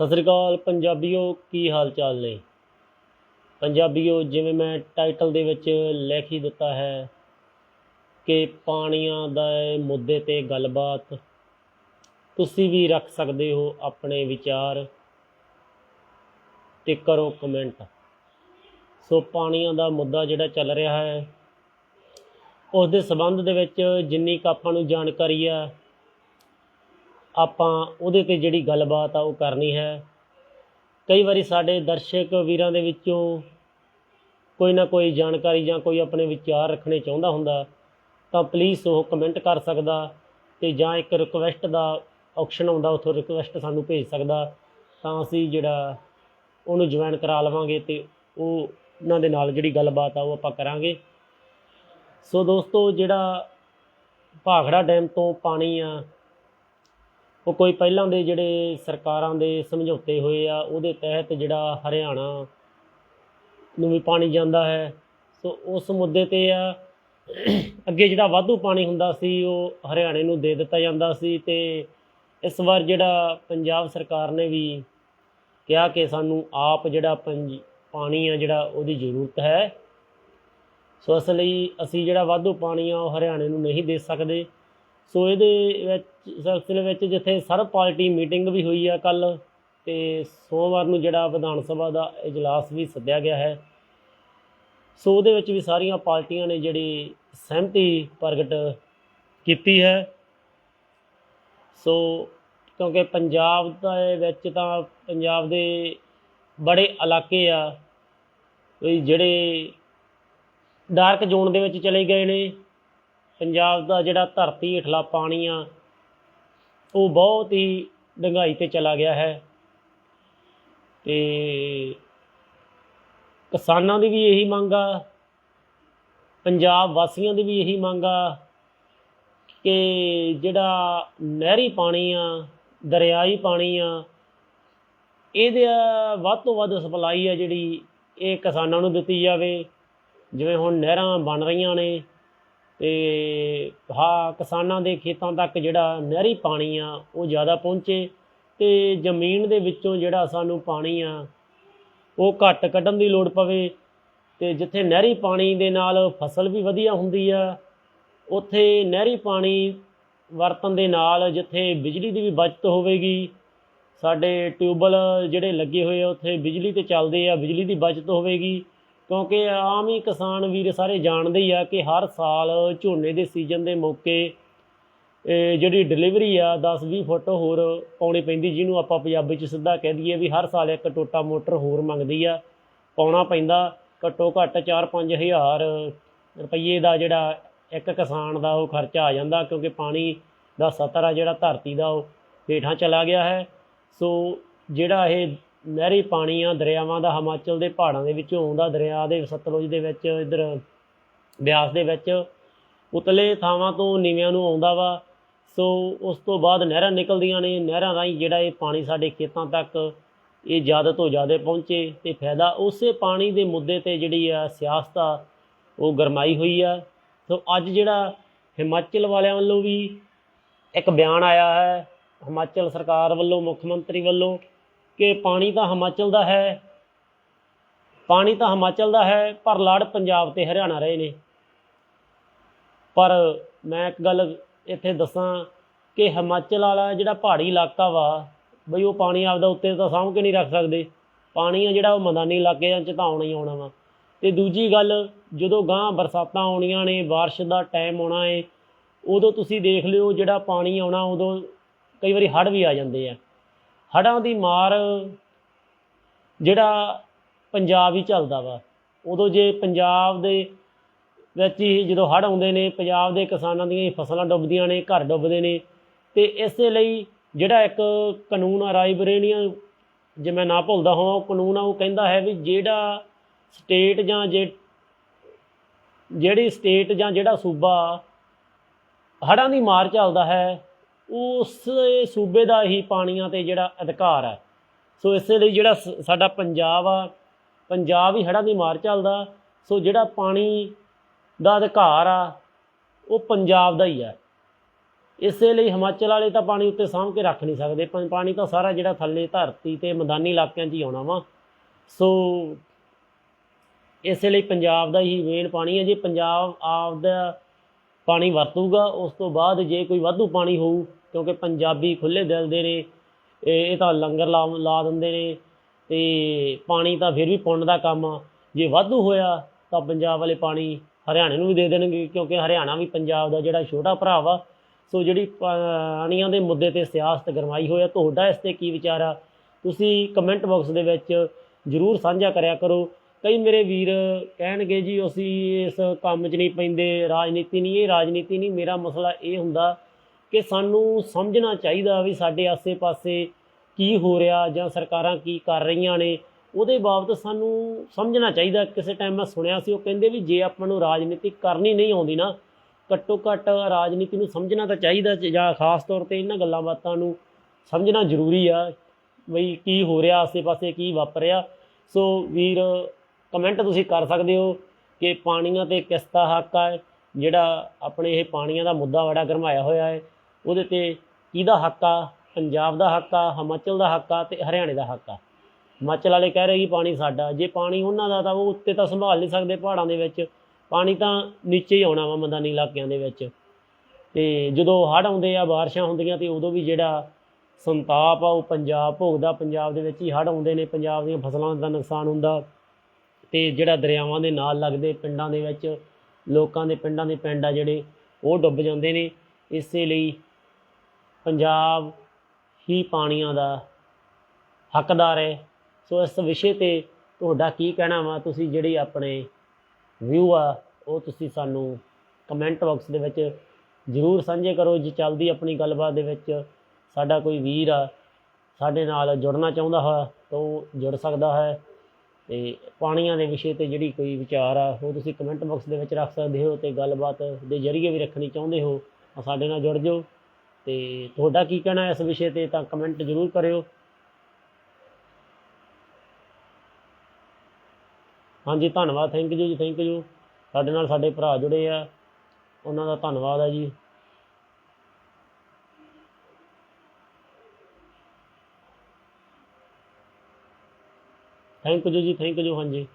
ਸਤਿ ਸ੍ਰੀ ਅਕਾਲ ਪੰਜਾਬੀਓ, ਕੀ ਹਾਲ ਚਾਲ ਨੇ? ਪੰਜਾਬੀਓ, ਜਿਵੇਂ ਮੈਂ ਟਾਈਟਲ ਦੇ ਵਿੱਚ ਲਿਖ ਹੀ ਦਿੱਤਾ ਹੈ ਕਿ ਪਾਣੀਆਂ ਦਾ ਮੁੱਦੇ ਤੇ ਗੱਲਬਾਤ ਤੁਸੀਂ ਵੀ ਰੱਖ ਸਕਦੇ ਹੋ ਆਪਣੇ ਵਿਚਾਰ ਤੇ ਕਰੋ ਕਮੈਂਟ। ਸੋ ਪਾਣੀਆਂ ਦਾ ਮੁੱਦਾ ਜਿਹੜਾ ਚੱਲ ਰਿਹਾ ਹੈ, ਉਸ ਦੇ ਸੰਬੰਧ ਦੇ ਵਿੱਚ ਜਿੰਨੀ ਕੁ ਆਪਾਂ ਨੂੰ ਜਾਣਕਾਰੀ ਆ ਆਪਾਂ ਉਹਦੇ ਤੇ ਜਿਹੜੀ ਗੱਲਬਾਤ ਆ ਉਹ ਕਰਨੀ ਹੈ। ਕਈ ਵਾਰੀ ਸਾਡੇ ਦਰਸ਼ਕ ਵੀਰਾਂ ਦੇ ਵਿੱਚੋਂ ਕੋਈ ਨਾ ਕੋਈ ਜਾਣਕਾਰੀ ਜਾਂ ਕੋਈ ਆਪਣੇ ਵਿਚਾਰ ਰੱਖਣੇ ਚਾਹੁੰਦਾ ਹੁੰਦਾ, ਤਾਂ ਪਲੀਜ਼ ਉਹ ਕਮੈਂਟ ਕਰ ਸਕਦਾ ਤੇ ਜਾਂ ਇੱਕ ਰਿਕੁਐਸਟ ਦਾ ਆਪਸ਼ਨ ਆਉਂਦਾ, ਉੱਥੋਂ ਰਿਕੁਐਸਟ ਸਾਨੂੰ ਭੇਜ ਸਕਦਾ। ਤਾਂ ਅਸੀਂ ਜਿਹੜਾ ਉਹਨੂੰ ਜੁਆਇਨ ਕਰਾ ਲਵਾਂਗੇ ਤੇ ਉਹ ਉਹਨਾਂ ਦੇ ਨਾਲ ਜਿਹੜੀ ਗੱਲਬਾਤ ਆ ਉਹ ਆਪਾਂ ਕਰਾਂਗੇ। ਸੋ ਦੋਸਤੋ, ਜਿਹੜਾ ਭਾਖੜਾ ਡੈਮ ਤੋਂ ਪਾਣੀ ਆ ਉਹ ਕੋਈ ਪਹਿਲਾਂ ਦੇ ਜਿਹੜੇ ਸਰਕਾਰਾਂ ਦੇ ਸਮਝੌਤੇ ਹੋਏ ਆ, ਉਹਦੇ ਤਹਿਤ ਜਿਹੜਾ ਹਰਿਆਣਾ ਨੂੰ ਵੀ ਪਾਣੀ ਜਾਂਦਾ ਹੈ। ਸੋ ਉਸ ਮੁੱਦੇ ਤੇ ਆ, ਅੱਗੇ ਜਿਹੜਾ ਵਾਧੂ ਪਾਣੀ ਹੁੰਦਾ ਸੀ, ਉਹ ਹਰਿਆਣੇ ਨੂੰ ਦੇ ਦਿੱਤਾ ਜਾਂਦਾ ਸੀ ਤੇ ਇਸ ਵਾਰ ਜਿਹੜਾ ਪੰਜਾਬ ਸਰਕਾਰ ਨੇ ਵੀ ਕਿਹਾ ਕਿ ਸਾਨੂੰ ਆਪ ਜਿਹੜਾ ਪੰਜ, ਪਾਣੀ ਆ ਜਿਹੜਾ ਉਹਦੀ ਜ਼ਰੂਰਤ ਹੈ। ਸੋ ਇਸ ਲਈ ਅਸੀਂ ਜਿਹੜਾ ਵਾਧੂ ਪਾਣੀ ਆ, ਉਹ ਹਰਿਆਣੇ ਨੂੰ ਨਹੀਂ ਦੇ ਸਕਦੇ। ਸੋ ਇਹਦੇ ਵਿੱਚ ਸਿਲਸਿਲੇ ਵਿੱਚ ਜਿੱਥੇ ਸਰਬ ਪਾਰਟੀ ਮੀਟਿੰਗ ਵੀ ਹੋਈ ਆ ਕੱਲ ਤੇ ਸੋਮਵਾਰ ਨੂੰ ਜਿਹੜਾ ਵਿਧਾਨ ਸਭਾ ਦਾ ਇਜਲਾਸ ਵੀ ਸੱਦਿਆ ਗਿਆ ਹੈ। ਸੋ ਉਹਦੇ ਵਿੱਚ ਵੀ ਸਾਰੀਆਂ ਪਾਰਟੀਆਂ ਨੇ ਜਿਹੜੀ ਸਹਿਮਤੀ ਪ੍ਰਗਟ ਕੀਤੀ ਹੈ। ਸੋ ਕਿਉਂਕਿ ਪੰਜਾਬ ਦੇ ਵਿੱਚ ਤਾਂ ਪੰਜਾਬ ਦੇ ਬੜੇ ਇਲਾਕੇ ਆ, ਵੀ ਜਿਹੜੇ ਡਾਰਕ ਜ਼ੋਨ ਦੇ ਵਿੱਚ ਚਲੇ ਗਏ ਨੇ। ਪੰਜਾਬ ਦਾ ਜਿਹੜਾ ਧਰਤੀ ਹੇਠਲਾ ਪਾਣੀ ਆ ਉਹ ਬਹੁਤ ਹੀ ਡੂੰਘਾਈ ਤੇ ਚਲਾ ਗਿਆ ਹੈ ਤੇ ਕਿਸਾਨਾਂ ਦੀ ਵੀ ਇਹੀ ਮੰਗ ਆ, ਪੰਜਾਬ ਵਾਸੀਆਂ ਦੀ ਵੀ ਇਹੀ ਮੰਗ ਆ ਕਿ ਜਿਹੜਾ ਨਹਿਰੀ ਪਾਣੀ ਆ, ਦਰਿਆਈ ਪਾਣੀ ਆ, ਇਹਦੇ ਵੱਧ ਤੋਂ ਵੱਧ ਸਪਲਾਈ ਆ ਜਿਹੜੀ ਇਹ ਕਿਸਾਨਾਂ ਨੂੰ ਦਿੱਤੀ ਜਾਵੇ, ਜਿਵੇਂ ਹੁਣ ਨਹਿਰਾਂ ਬਣ ਰਹੀਆਂ ਨੇ ਤੇ ਹਾਂ, ਕਿਸਾਨਾਂ ਦੇ ਖੇਤਾਂ ਤੱਕ ਜਿਹੜਾ ਨਹਿਰੀ ਪਾਣੀ ਆ, ਉਹ ਜ਼ਿਆਦਾ ਪਹੁੰਚੇ ਤੇ ਜ਼ਮੀਨ ਦੇ ਵਿੱਚੋਂ ਜਿਹੜਾ ਸਾਨੂੰ ਪਾਣੀ ਆ, ਉਹ ਘੱਟ ਕੱਢਣ ਦੀ ਲੋੜ ਪਵੇ ਤੇ ਜਿੱਥੇ ਨਹਿਰੀ ਪਾਣੀ ਦੇ ਨਾਲ ਫਸਲ ਵੀ ਵਧੀਆ ਹੁੰਦੀ ਆ, ਉੱਥੇ ਨਹਿਰੀ ਪਾਣੀ ਵਰਤਣ ਦੇ ਨਾਲ ਜਿੱਥੇ ਬਿਜਲੀ ਦੀ ਵੀ ਬਚਤ ਹੋਵੇਗੀ, ਸਾਡੇ ਟਿਊਬਲ ਜਿਹੜੇ ਲੱਗੇ ਹੋਏ ਆ, ਉੱਥੇ ਬਿਜਲੀ ਤੇ ਚੱਲਦੇ ਆ, ਬਿਜਲੀ ਦੀ ਬਚਤ ਹੋਵੇਗੀ ਕਿਉਂਕਿ ਆਮ ਹੀ ਕਿਸਾਨ ਵੀਰ ਸਾਰੇ ਜਾਣਦੇ ਹੀ ਆ ਕਿ ਹਰ ਸਾਲ ਝੋਨੇ ਦੇ ਸੀਜ਼ਨ ਦੇ ਮੌਕੇ ਜਿਹੜੀ ਡਿਲੀਵਰੀ ਆ 10-20 ਫੁੱਟ ਹੋਰ ਪਾਉਣੀ ਪੈਂਦੀ, ਜਿਹਨੂੰ ਆਪਾਂ ਪੰਜਾਬੀ ਚ ਸਿੱਧਾ ਕਹਿ ਦਈਏ ਵੀ ਹਰ ਸਾਲ ਇੱਕ ਟੋਟਾ ਮੋਟਰ ਹੋਰ ਮੰਗਦੀ ਆ, ਪਾਉਣਾ ਪੈਂਦਾ, ਘੱਟੋ ਘੱਟ 4-5 ਹਜ਼ਾਰ ਰੁਪਈਏ ਦਾ ਜਿਹੜਾ ਇੱਕ ਕਿਸਾਨ ਦਾ ਉਹ ਖਰਚਾ ਆ ਜਾਂਦਾ, ਕਿਉਂਕਿ ਪਾਣੀ ਦਾ ਸਤਰ ਆ ਜਿਹੜਾ ਧਰਤੀ ਦਾ ਉਹ ਹੇਠਾਂ ਚਲਾ ਗਿਆ ਹੈ। ਸੋ ਜਿਹੜਾ ਇਹ ਨਹਿਰੀ ਪਾਣੀ ਆ ਦਰਿਆਵਾਂ ਦਾ ਹਿਮਾਚਲ ਦੇ ਪਹਾੜਾਂ ਦੇ ਵਿੱਚੋਂ ਆਉਂਦਾ ਦਰਿਆ ਦੇ ਸਤਲੁਜ ਦੇ ਵਿੱਚ, ਇਧਰ ਬਿਆਸ ਦੇ ਵਿੱਚ। ਉਤਲੇ ਥਾਵਾਂ ਤੋਂ ਨੀਵਿਆਂ ਨੂੰ ਆਉਂਦਾ ਵਾ। ਸੋ ਉਸ ਤੋਂ ਬਾਅਦ ਨਹਿਰਾਂ ਨਿਕਲਦੀਆਂ ਨੇ। ਨਹਿਰਾਂ ਰਾਹੀਂ ਜਿਹੜਾ ਇਹ ਪਾਣੀ ਸਾਡੇ ਖੇਤਾਂ ਤੱਕ ਇਹ ਜ਼ਿਆਦਾ ਤੋਂ ਜ਼ਿਆਦਾ ਪਹੁੰਚੇ। ਤੇ ਫਾਇਦਾ ਉਸੇ ਪਾਣੀ ਦੇ ਮੁੱਦੇ ਤੇ ਜਿਹੜੀ ਆ ਸਿਆਸਤ ਆ, ਉਹ ਗਰਮਾਈ ਹੋਈ ਆ। ਸੋ ਅੱਜ ਜਿਹੜਾ ਹਿਮਾਚਲ ਵਾਲਿਆਂ ਵੱਲੋਂ ਵੀ ਇੱਕ ਬਿਆਨ ਆਇਆ ਹੈ, ਹਿਮਾਚਲ ਸਰਕਾਰ ਵੱਲੋਂ, ਮੁੱਖ ਮੰਤਰੀ ਵੱਲੋਂ ਕਿ ਪਾਣੀ ਤਾਂ ਹਿਮਾਚਲ ਦਾ ਹੈ, ਪਾਣੀ ਤਾਂ ਹਿਮਾਚਲ ਦਾ ਹੈ, ਪਰ ਲੜ ਪੰਜਾਬ ਤੇ ਹਰਿਆਣਾ ਰਹੇ ਨੇ। ਪਰ ਮੈਂ ਇੱਕ ਗੱਲ ਇੱਥੇ ਦੱਸਾਂ ਕਿ ਹਿਮਾਚਲ ਵਾਲਾ ਜਿਹੜਾ ਪਹਾੜੀ ਇਲਾਕਾ ਵਾ, ਬਈ ਉਹ ਪਾਣੀ ਆਪਦਾ ਉੱਤੇ ਤਾਂ ਸਾਂਭ ਕੇ ਨਹੀਂ ਰੱਖ ਸਕਦੇ। ਪਾਣੀ ਆ ਜਿਹੜਾ ਉਹ ਮੈਦਾਨੀ ਇਲਾਕੇ 'ਚ ਤਾਂ ਆਉਣਾ ਹੀ ਆਉਣਾ ਵਾ। ਤੇ ਦੂਜੀ ਗੱਲ, ਜਦੋਂ ਗਾਂ ਬਰਸਾਤਾਂ ਆਉਣੀਆਂ ਨੇ, ਬਾਰਿਸ਼ ਦਾ ਟਾਈਮ ਆਉਣਾ ਏ, ਉਦੋਂ ਤੁਸੀਂ ਦੇਖ ਲਿਓ ਜਿਹੜਾ ਪਾਣੀ ਆਉਣਾ, ਉਦੋਂ ਕਈ ਵਾਰੀ ਹੜ੍ਹ ਵੀ ਆ ਜਾਂਦੇ ਆ। ਹੜ੍ਹਾਂ ਦੀ ਮਾਰ ਜਿਹੜਾ ਪੰਜਾਬ ਹੀ ਚੱਲਦਾ ਵਾ, ਉਦੋਂ ਜੇ ਪੰਜਾਬ ਦੇ ਵਿੱਚ ਹੀ ਜਦੋਂ ਹੜ੍ਹ ਆਉਂਦੇ ਨੇ, ਪੰਜਾਬ ਦੇ ਕਿਸਾਨਾਂ ਦੀਆਂ ਹੀ ਫਸਲਾਂ ਡੁੱਬਦੀਆਂ ਨੇ, ਘਰ ਡੁੱਬਦੇ ਨੇ, ਤੇ ਇਸੇ ਲਈ ਜਿਹੜਾ ਇੱਕ ਕਾਨੂੰਨ ਆ ਰਾਇਬਰੇਨੀਆਂ ਜੇ ਮੈਂ ਨਾ ਭੁੱਲਦਾ ਹਾਂ, ਉਹ ਕਾਨੂੰਨ ਆ, ਉਹ ਕਹਿੰਦਾ ਹੈ ਵੀ ਜਿਹੜਾ ਸਟੇਟ ਜਾਂ ਜੇ ਜਿਹੜੀ ਸਟੇਟ ਜਾਂ ਜਿਹੜਾ ਸੂਬਾ ਹੜ੍ਹਾਂ ਦੀ ਮਾਰ ਚੱਲਦਾ ਹੈ ਉਸ ਸੂਬੇ ਦਾ ਹੀ ਪਾਣੀਆਂ ਤੇ ਜਿਹੜਾ ਅਧਿਕਾਰ ਹੈ। ਸੋ ਇਸੇ ਲਈ ਜਿਹੜਾ ਸ- ਸਾਡਾ ਪੰਜਾਬ ਆ, ਪੰਜਾਬ ਹੀ ਹੜ੍ਹਾਂ ਦੀ ਮਾਰ ਚੱਲਦਾ। ਸੋ ਜਿਹੜਾ ਪਾਣੀ ਦਾ ਅਧਿਕਾਰ ਆ, ਉਹ ਪੰਜਾਬ ਦਾ ਹੀ ਆ ਇਸੇ ਲਈ ਹਿਮਾਚਲ ਵਾਲੇ ਤਾਂ ਪਾਣੀ ਉੱਤੇ ਸਾਂਭ ਕੇ ਰੱਖ ਨਹੀਂ ਸਕਦੇ। ਪਾ- ਪਾਣੀ ਤਾਂ ਸਾਰਾ ਜਿਹੜਾ ਥੱਲੇ ਧਰਤੀ ਤੇ ਮੈਦਾਨੀ ਇਲਾਕਿਆਂ 'ਚ ਹੀ ਆਉਣਾ ਵਾ। ਸੋ ਇਸੇ ਲਈ ਪੰਜਾਬ ਦਾ ਹੀ ਮੇਨ ਪਾਣੀ ਹੈ। ਜੇ ਪੰਜਾਬ ਆਪਦਾ ਪਾਣੀ ਵਰਤੂਗਾ, ਉਸ ਤੋਂ ਬਾਅਦ ਜੇ ਕੋਈ ਵਾਧੂ ਪਾਣੀ ਹੋਊ, ਕਿਉਂਕਿ ਪੰਜਾਬੀ ਖੁੱਲੇ ਦਿਲ ਦੇ ਨੇ, ਇਹ ਤਾਂ ਲੰਗਰ ਲਾ ਲਾ ਦਿੰਦੇ ਨੇ, ਤੇ ਪਾਣੀ ਤਾਂ ਫਿਰ ਵੀ ਪੁੰਨ ਦਾ ਕੰਮ ਆ। ਜੇ ਵਾਧੂ ਹੋਇਆ, ਤਾਂ ਪੰਜਾਬ ਵਾਲੇ ਪਾਣੀ ਹਰਿਆਣੇ ਨੂੰ ਵੀ ਦੇ ਦੇਣਗੇ, ਕਿਉਂਕਿ ਹਰਿਆਣਾ ਵੀ ਪੰਜਾਬ ਦਾ ਜਿਹੜਾ ਛੋਟਾ ਭਰਾ ਵਾ ਸੋ ਜਿਹੜੀ ਪਾਣੀਆਂ ਦੇ ਮੁੱਦੇ ਤੇ ਸਿਆਸਤ ਗਰਮਾਈ ਹੋਇਆ, ਤੁਹਾਡਾ ਇਸ ਤੇ ਕੀ ਵਿਚਾਰ ਆ? ਤੁਸੀਂ ਕਮੈਂਟ ਬਾਕਸ ਦੇ ਵਿੱਚ ਜਰੂਰ ਸਾਂਝਾ ਕਰਿਆ ਕਰੋ। ਕਈ ਮੇਰੇ ਵੀਰ ਕਹਿਣਗੇ ਜੀ, ਅਸੀਂ ਇਸ ਕੰਮ 'ਚ ਨਹੀਂ ਪੈਂਦੇ, ਰਾਜਨੀਤੀ ਨਹੀਂ, ਇਹ ਰਾਜਨੀਤੀ ਨਹੀਂ। ਮੇਰਾ ਮਸਲਾ ਇਹ ਹੁੰਦਾ ਕਿ ਸਾਨੂੰ ਸਮਝਣਾ ਚਾਹੀਦਾ ਵੀ ਸਾਡੇ ਆਸੇ-ਪਾਸੇ ਕੀ ਹੋ ਰਿਹਾ ਜਾਂ ਸਰਕਾਰਾਂ ਕੀ ਕਰ ਰਹੀਆਂ ਨੇ। ਉਹਦੇ ਬਾਬਤ ਸਾਨੂੰ ਸਮਝਣਾ ਚਾਹੀਦਾ। ਕਿਸੇ ਟਾਈਮ ਮੈਂ ਸੁਣਿਆ ਸੀ, ਉਹ ਕਹਿੰਦੇ ਵੀ ਜੇ ਆਪਾਂ ਨੂੰ ਰਾਜਨੀਤੀ ਕਰਨੀ ਨਹੀਂ ਆਉਂਦੀ ਨਾ, ਘੱਟੋ ਘੱਟ ਰਾਜਨੀਤੀ ਨੂੰ ਸਮਝਣਾ ਤਾਂ ਚਾਹੀਦਾ ਜਾਂ ਖਾਸ ਤੌਰ ਤੇ ਇਹਨਾਂ ਗੱਲਾਂ ਬਾਤਾਂ ਨੂੰ ਸਮਝਣਾ ਜ਼ਰੂਰੀ ਆ, ਬਈ ਕੀ ਹੋ ਰਿਹਾ, ਆਸੇ-ਪਾਸੇ ਕੀ ਵਾਪਰ ਰਿਹਾ ਸੋ ਵੀਰ ਕਮੈਂਟ ਤੁਸੀਂ ਕਰ ਸਕਦੇ ਹੋ ਕਿ ਪਾਣੀਆਂ ਤੇ ਕਿਸ ਦਾ ਹੱਕ ਆ, ਜਿਹੜਾ ਆਪਣੇ ਇਹ ਪਾਣੀਆਂ ਦਾ ਮੁੱਦਾ ਬੜਾ ਗਰਮਾਇਆ ਹੋਇਆ ਹੈ, ਉਹਦੇ ਤੇ ਕਿਹਦਾ ਹੱਕ ਆ? ਪੰਜਾਬ ਦਾ ਹੱਕ ਆ, ਹਿਮਾਚਲ ਦਾ ਹੱਕ ਆ ਤੇ ਹਰਿਆਣੇ ਦਾ ਹੱਕ ਆ। ਹਿਮਾਚਲ ਵਾਲੇ ਕਹਿ ਰਹੇ ਕਿ ਪਾਣੀ ਸਾਡਾ, ਜੇ ਪਾਣੀ ਉਹਨਾਂ ਦਾ ਤਾਂ ਉਹ ਉੱਤੇ ਤਾਂ ਸੰਭਾਲ ਨਹੀਂ ਸਕਦੇ ਪਹਾੜਾਂ ਦੇ ਵਿੱਚ, ਪਾਣੀ ਤਾਂ ਨੀਚੇ ਹੀ ਆਉਣਾ ਵਾ ਮੈਦਾਨੀ ਇਲਾਕਿਆਂ ਦੇ ਵਿੱਚ। ਤੇ ਜਦੋਂ ਹੜ੍ਹ ਆਉਂਦੇ ਆ, ਬਾਰਿਸ਼ਾਂ ਹੁੰਦੀਆਂ ਤੇ ਉਦੋਂ ਵੀ ਜਿਹੜਾ ਸੰਤਾਪ ਆ, ਉਹ ਪੰਜਾਬ ਭੋਗਦਾ, ਪੰਜਾਬ ਦੇ ਵਿੱਚ ਹੀ ਹੜ੍ਹ ਆਉਂਦੇ ਨੇ, ਪੰਜਾਬ ਦੀਆਂ ਫਸਲਾਂ ਦਾ ਨੁਕਸਾਨ ਹੁੰਦਾ। ਤੇ ਜਿਹੜਾ ਦਰਿਆਵਾਂ ਦੇ ਨਾਲ ਲੱਗਦੇ ਪਿੰਡਾਂ ਦੇ ਵਿੱਚ, ਲੋਕਾਂ ਦੇ ਪਿੰਡਾਂ ਦੇ ਪਿੰਡ ਆ ਜਿਹੜੇ, ਉਹ ਡੁੱਬ ਜਾਂਦੇ ਨੇ। ਇਸੇ ਲਈ ਪੰਜਾਬ ਹੀ ਪਾਣੀਆਂ ਦਾ ਹੱਕਦਾਰ ਹੈ। ਸੋ ਇਸ ਵਿਸ਼ੇ ਤੇ ਤੁਹਾਡਾ ਕੀ ਕਹਿਣਾ ਵਾ? ਤੁਸੀਂ ਜਿਹੜੇ ਆਪਣੇ ਵਿਊ ਆ, ਉਹ ਤੁਸੀਂ ਸਾਨੂੰ ਕਮੈਂਟ ਬਾਕਸ ਦੇ ਵਿੱਚ ਜਰੂਰ ਸਾਂਝੇ ਕਰੋ। ਜੇ ਚੱਲਦੀ ਆਪਣੀ ਗੱਲਬਾਤ ਦੇ ਵਿੱਚ ਸਾਡਾ ਕੋਈ ਵੀਰ ਆ, ਸਾਡੇ ਨਾਲ ਜੁੜਨਾ ਚਾਹੁੰਦਾ ਹੈ ਤਾਂ ਉਹ ਜੁੜ ਸਕਦਾ ਹੈ। ਤੇ ਪਾਣੀਆਂ ਦੇ ਵਿਸ਼ੇ ਤੇ ਜਿਹੜੀ ਕੋਈ ਵਿਚਾਰ ਆ, ਉਹ ਤੁਸੀਂ ਕਮੈਂਟ ਬਾਕਸ ਦੇ ਵਿੱਚ ਰੱਖ ਸਕਦੇ ਹੋ ਤੇ ਗੱਲਬਾਤ ਦੇ ਜ਼ਰੀਏ ਵੀ ਰੱਖਣੀ ਚਾਹੁੰਦੇ ਹੋ, ਤਾਂ ਸਾਡੇ ਨਾਲ ਜੁੜ ਜਾਓ। ਤੇ ਤੁਹਾਡਾ ਕੀ ਕਹਿਣਾ ਇਸ ਵਿਸ਼ੇ ਤੇ ਤਾਂ ਕਮੈਂਟ ਜ਼ਰੂਰ ਕਰਿਓ। ਹਾਂਜੀ, ਧੰਨਵਾਦ ਥੈਂਕ ਯੂ ਜੀ ਥੈਂਕ ਯੂ ਸਾਡੇ ਨਾਲ ਸਾਡੇ ਭਰਾ ਜੁੜੇ ਆ। ਉਹਨਾਂ ਦਾ ਧੰਨਵਾਦ ਆ ਜੀ। ਥੈਂਕ ਯੂ ਜੀ ਥੈਂਕ ਯੂ ਹਾਂਜੀ।